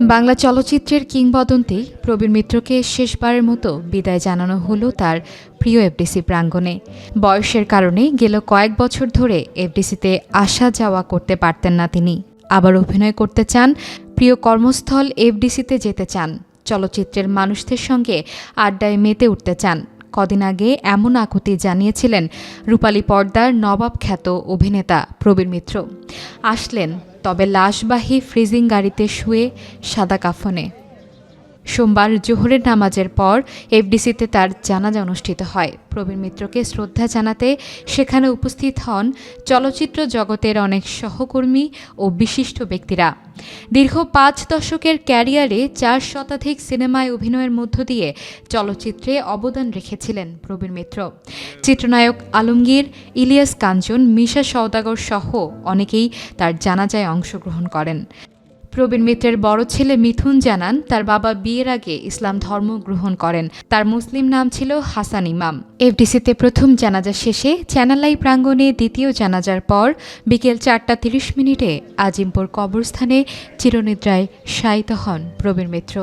বাংলা চলচ্চিত্রের কিংবদন্তি প্রবীর মিত্রকে শেষবারের মতো বিদায় জানানো হলো তার প্রিয় এফডিসি প্রাঙ্গণে। বয়সের কারণে গেল কয়েক বছর ধরে এফডিসিতে আসা যাওয়া করতে পারতেন না তিনি। আবার অভিনয় করতে চান, প্রিয় কর্মস্থল এফডিসিতে যেতে চান। চলচ্চিত্রের মানুষদের সঙ্গে আড্ডায় মেতে উঠতে চান। কদিন আগে এমন আকুতি জানিয়েছিলেন রূপালী পর্দার নবাব খ্যাত অভিনেতা প্রবীর মিত্র। আসলেন, তবে লাশবাহী ফ্রিজিং গাড়িতে শুয়ে সাদা কাফনে। সোমবার জোহরের নামাজের পর এফডিসিতে তার জানাজা অনুষ্ঠিত হয়। প্রবীর মিত্রকে শ্রদ্ধা জানাতে সেখানে উপস্থিত হন চলচ্চিত্র জগতের অনেক সহকর্মী ও বিশিষ্ট ব্যক্তিরা। দীর্ঘ পাঁচ দশকের ক্যারিয়ারে চার শতাধিক সিনেমায় অভিনয়ের মধ্য দিয়ে চলচ্চিত্রে অবদান রেখেছিলেন প্রবীর মিত্র। চিত্রনায়ক আলমগীর, ইলিয়াস কাঞ্চন, মিশা সওদাগর সহ অনেকেই তার জানাজায় অংশগ্রহণ করেন। প্রবীণ মিত্রের বড় ছেলে মিথুন জানান, তার বাবা বিয়ের আগে ইসলাম ধর্ম গ্রহণ করেন। তার মুসলিম নাম ছিল হাসান ইমাম। এফডিসিতে প্রথম জানাজা শেষে চ্যানালাই প্রাঙ্গণে দ্বিতীয় জানাজার পর বিকেল চারটা তিরিশ মিনিটে আজিমপুর কবরস্থানে চিরনিদ্রায় শায়িত হন প্রবীণ মিত্র।